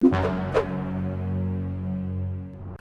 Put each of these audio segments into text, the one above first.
you.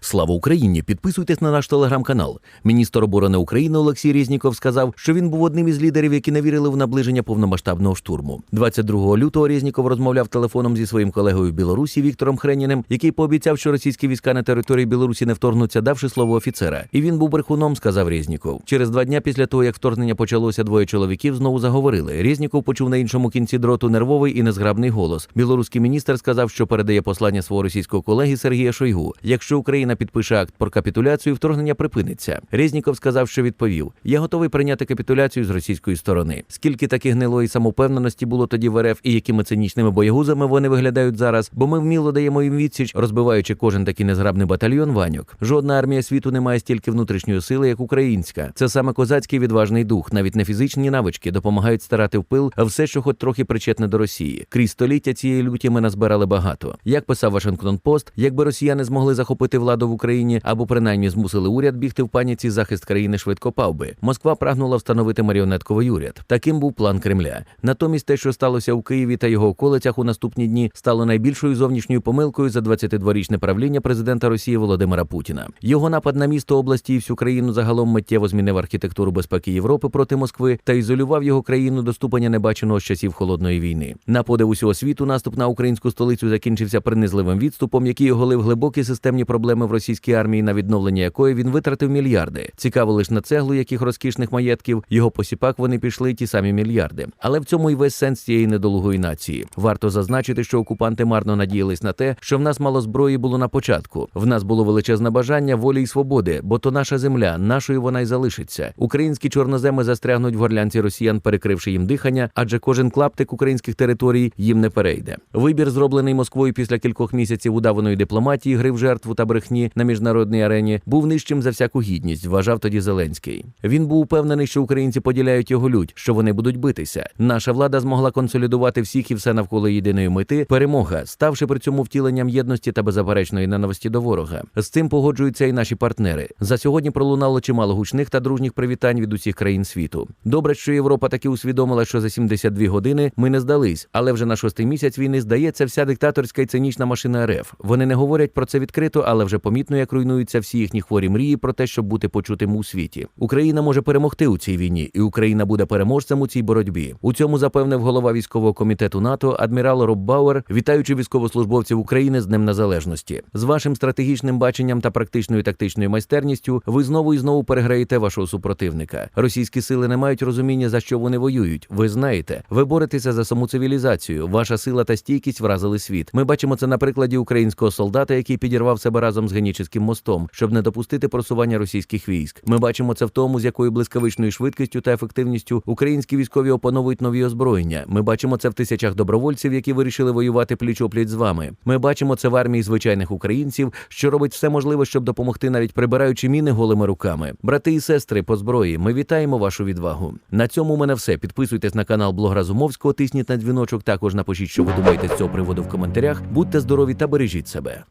Слава Україні! Підписуйтесь на наш телеграм-канал. Міністр оборони України Олексій Різніков сказав, що він був одним із лідерів, які не вірили в наближення повномасштабного штурму. 22 лютого Різніков розмовляв телефоном зі своїм колегою в Білорусі Віктором Хреніним, який пообіцяв, що російські війська на території Білорусі не вторгнуться, давши слово офіцера. І він був брехуном, сказав Різніков. Через два дня після того, як вторгнення почалося, двоє чоловіків знову заговорили. Різніков почув на іншому кінці дроту нервовий і незграбний голос. Білоруський міністр сказав, що передає послання свого російського колеги Сергія Шойгу. Якщо Україна підпише акт про капітуляцію, вторгнення припиниться. Резніков сказав, що відповів: Я готовий прийняти капітуляцію з російської сторони. Скільки таких гнилої самовпевненості було тоді в РФ і якими цинічними боягузами вони виглядають зараз, бо ми вміло даємо їм відсіч, розбиваючи кожен такий незграбний батальйон ваньок. Жодна армія світу не має стільки внутрішньої сили, як українська. Це саме козацький відважний дух, навіть не фізичні навички допомагають старати в пил все, що хоч трохи причетне до Росії. Крізь століття цієї люті ми назбирали багато. Як писав Вашингтон Пост, якби росіяни змогли захопити владу в Україні або принаймні змусили уряд бігти в паніці, захист країни швидко пав би. Москва прагнула встановити маріонетковий уряд. Таким був план Кремля. Натомість, те, що сталося у Києві та його околицях у наступні дні, стало найбільшою зовнішньою помилкою за 22-річне правління президента Росії Володимира Путіна. Його напад на місто області і всю країну загалом миттєво змінив архітектуру безпеки Європи проти Москви та ізолював його країну до ступеня небаченого з часів холодної війни. На подив усього світу наступ на українську столицю закінчився принизливим відступом, який оголив глибокі системні проблеми в російській армії, на відновлення якої він витратив мільярди. Цікаво лиш на цеглу яких розкішних маєтків його посіпак вони пішли ті самі мільярди. Але в цьому й весь сенс цієї недолугої нації. Варто зазначити, що окупанти марно надіялись на те, що в нас мало зброї було на початку. В нас було величезне бажання волі й свободи, бо то наша земля, нашою вона й залишиться. Українські чорноземи застрягнуть в горлянці росіян, перекривши їм дихання, адже кожен клаптик українських територій їм не перейде. Вибір, зроблений Москвою після кількох місяців удаваної дипломатії, гри в жертву та брехні на міжнародній арені, був нижчим за всяку гідність, вважав тоді Зеленський. Він був упевнений, що українці поділяють його лють, що вони будуть битися. Наша влада змогла консолідувати всіх і все навколо єдиної мети перемога, ставши при цьому втіленням єдності та беззаперечної ненависті до ворога. З цим погоджуються і наші партнери. За сьогодні пролунало чимало гучних та дружніх привітань від усіх країн світу. Добре, що Європа таки усвідомила, що за 72 години ми не здались, але вже на шостий місяць війни здається вся диктаторська і цинічна машина РФ. Вони не говорять про це відкрито, але вже помітно, як руйнуються всі їхні хворі мрії про те, щоб бути почутим у світі. Україна може перемогти у цій війні, і Україна буде переможцем у цій боротьбі. У цьому запевнив голова військового комітету НАТО адмірал Роб Бауер, вітаючи військовослужбовців України з Днем Незалежності. З вашим стратегічним баченням та практичною тактичною майстерністю ви знову і знову переграєте вашого супротивника. Російські сили не мають розуміння за що вони воюють. Ви знаєте, ви боретеся за саму цивілізацію. Ваша сила та стійкість вразили світ. Ми бачимо це на прикладі українського солдата, який підірвав себе разом з Генічеським мостом, щоб не допустити просування російських військ. Ми бачимо це в тому, з якою блискавичною швидкістю та ефективністю українські військові опановують нові озброєння. Ми бачимо це в тисячах добровольців, які вирішили воювати пліч-опліч з вами. Ми бачимо це в армії звичайних українців, що робить все можливе, щоб допомогти, навіть прибираючи міни голими руками. Брати і сестри по зброї, ми вітаємо вашу відвагу. На цьому у мене все. Підписуйтесь на канал Блог Разумовського, тисніть на дзвіночок. Також напишіть, що ви думаєте з цього приводу в коментарях. Будьте здорові та бережіть себе.